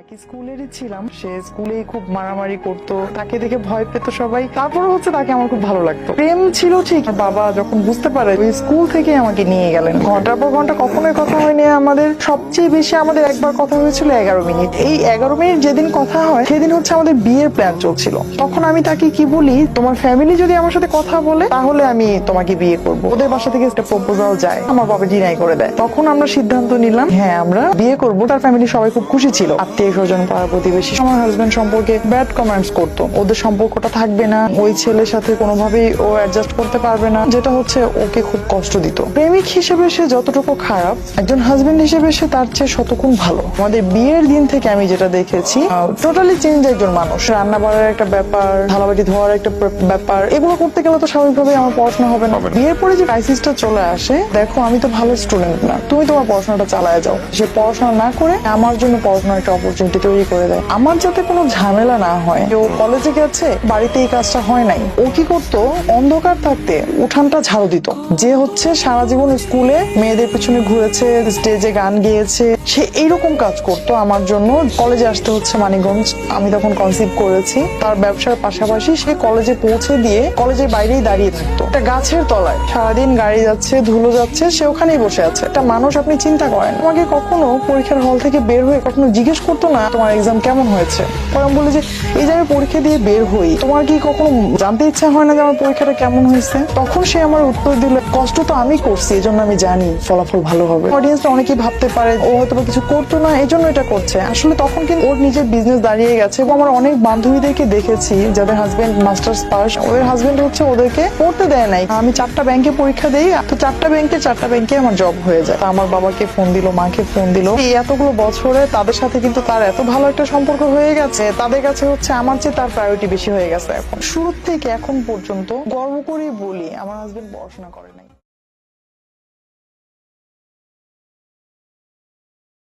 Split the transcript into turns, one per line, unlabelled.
একই স্কুলেরই ছিলাম। সে স্কুলেই খুব মারামারি করতো, তাকে দেখে ভয় পেত সবাই। তারপরে হচ্ছে তাকে আমার খুব ভালো লাগতো। প্রেম ছিল ঠিক, বাবা যখন বুঝতে পারে, ওই স্কুল থেকে আমাকে নিয়ে গেলেন। ঘণ্টার পর ঘণ্টা কখনোই কথা হয়নি। আমাদের সবচেয়ে বেশি আমাদের একবার কথা হয়েছিল এগারো মিনিট। এই এগারো মিনিট যেদিন কথা হয়, সেদিন হচ্ছে আমাদের বিয়ের প্ল্যান চলছিল। তখন আমি তাকে কি বলি, তোমার ফ্যামিলি যদি আমার সাথে কথা বলে, তাহলে আমি তোমাকে বিয়ে করব। ওদের বাসা থেকে একটা প্রপোজাল যায়, আমার বাবা ডিনাই করে দেয়। তখন আমরা সিদ্ধান্ত নিলাম হ্যাঁ আমরা বিয়ে করব। তার ফ্যামিলি সবাই খুব খুশি ছিল। আত্মীয় স্বজন পাড়া প্রতিবেশী আমার হাজবেন্ড সম্পর্কে ব্যাড কমেন্টস করতো। ওদের সম্পর্কটা থাকবে না ওই ছেলের সাথে কোনোভাবেই ও অ্যাডজাস্ট করতে পারবে না যেটা হচ্ছে ওকে খুব কষ্ট দিত। প্রেমিক হিসেবে সে যতটুকু খারাপ একজন হাজবেন্ড হিসেবে সে তার চেয়ে শতগুণ ভালো। আমাদের বিয়ের দিন থেকে আমি যেটা দেখেছি টোটালি চেঞ্জ একজন মানুষ। রান্না বাড়ার একটা ব্যাপার থালাবাটি ধোয়ার একটা ব্যাপার এগুলো করতে গেলে তো স্বাভাবিকভাবে আমার পড়াশোনা হবে না। বিয়ের পরে যে ক্রাইসিসটা চলে আসে দেখো আমি তো ভালো স্টুডেন্ট না তুমি তোমার পড়াশোনাটা চালায় যাও। সে পড়াশোনা না করে আমার জন্য পড়াশোনার একটা অপরচুনিটি তৈরি করে দেয়। আমার যাতে কোনো ঝামেলা না হয় ও কলেজে গেছে, বাড়িতে এই কাজটা হয় নাই, ও কি করতো? অন্ধকার থাকতে উঠানটা ঝাড়ু দিত। যে হচ্ছে সারা জীবন স্কুলে মেয়েদের পিছনে ঘুরেছে স্টেজে গান গেয়েছে, সে এইরকম কাজ করতো। আমার জন্য কলেজে আসতে হচ্ছে মানিকগঞ্জ, আমি তখন কনসিভ করেছি। তার ব্যবসার পাশাপাশি সে কলেজে পৌঁছে দিয়ে কলেজের বাইরেই দাঁড়িয়ে থাকতো। একটা গাছের তলায় সারাদিন গাড়ি যাচ্ছে, ধুলো যাচ্ছে, সে ওখানেই বসে আছে। একটা মানুষ আপনি চিন্তা করেন, আমাকে কখনো পরীক্ষার হল থেকে বের হয়ে কখনো জিজ্ঞেস করতো না? তোমার এক্সাম কেমন হয়েছে? পরে বলি যে, এই যে আমি পরীক্ষা দিয়ে বের হই, তোমার কি কখনো জানতে ইচ্ছা হয় না যে আমার পরীক্ষাটা কেমন হয়েছে? তখন সে আমার উত্তর দিল, কষ্ট তো আমি করছি এই জন্য আমি জানি ফলাফল ভালো হবে। অডিয়েন্সটা অনেকেই ভাবতে পারে, ও হয়তো কিছু করতো না এই জন্য এটা করছে। আসলে তখন কিন্তু ওর নিজের বিজনেস দাঁড়িয়ে গেছে এবং আমার অনেক বান্ধবীদেরকে দেখেছি, যাদের হাজবেন্ড মাস্টার্স পাস, ওদের হাজবেন্ড হচ্ছে ওদেরকে পড়তে দেয় নাই। আমি চারটা ব্যাংকে পরীক্ষা দিই, তো চারটা ব্যাংকে চারটা ব্যাংকে আমার জব হয়ে যায়। আমার বাবাকে ফোন দিল, মাকে ফোন দিল। এই এতগুলো বছরে তাদের সাথে কিন্তু তার এত ভালো একটা সম্পর্ক হয়ে গেছে, তাদের কাছে হচ্ছে আমার চেয়ে তার প্রায়োরিটি বেশি হয়ে গেছে এখন। শুরু থেকে এখন পর্যন্ত গর্ব করেই বলি, আমার হাজবেন্ড পড়াশোনা করেন